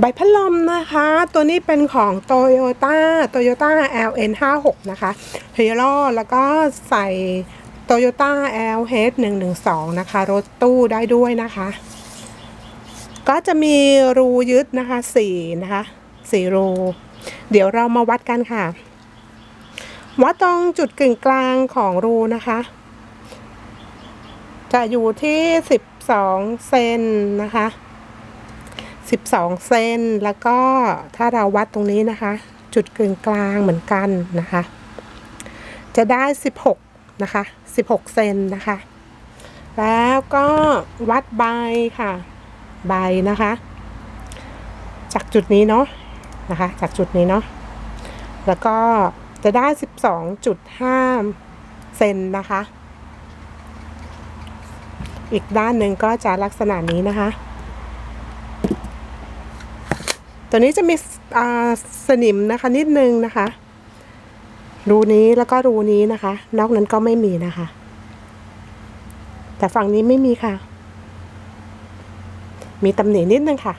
ใบพัดลมนะคะ ตัวนี้เป็นของ Toyota Toyota LN 5 6 นะคะ h e r o แล้วก็ใส่ Toyota LH 1 1 2 นะคะ รถตู้ได้ด้วยนะคะ ก็จะมีรูยึดนะคะสี่นะคะสี่รู เดี๋ยวเรามาวัดกันค่ะ วัดตรงจุดกึ่งกลางของรูนะคะ จะอยู่ที่ 12 เซนนะคะ 12เซนแล้วก็ถ้าเราวัดตรงนี้นะคะ จุดกึ่งกลางเหมือนกันนะคะ จะได้ 16 นะคะ 16 เซนนะคะ แล้วก็วัดใบค่ะ ใบนะคะ จากจุดนี้เนาะนะคะ จากจุดนี้เนาะแล้วก็จะได้ 12.5 เซนนะคะ อีกด้านหนึ่งก็จะลักษณะนี้นะคะ ตัวนี้จะมีสนิมนะคะนิดนึงนะคะ รูนี้แล้วก็รูนี้นะคะ นอกนั้นก็ไม่มีนะคะ แต่ฝั่งนี้ไม่มีค่ะ มีตำหนินิดนึงค่ะ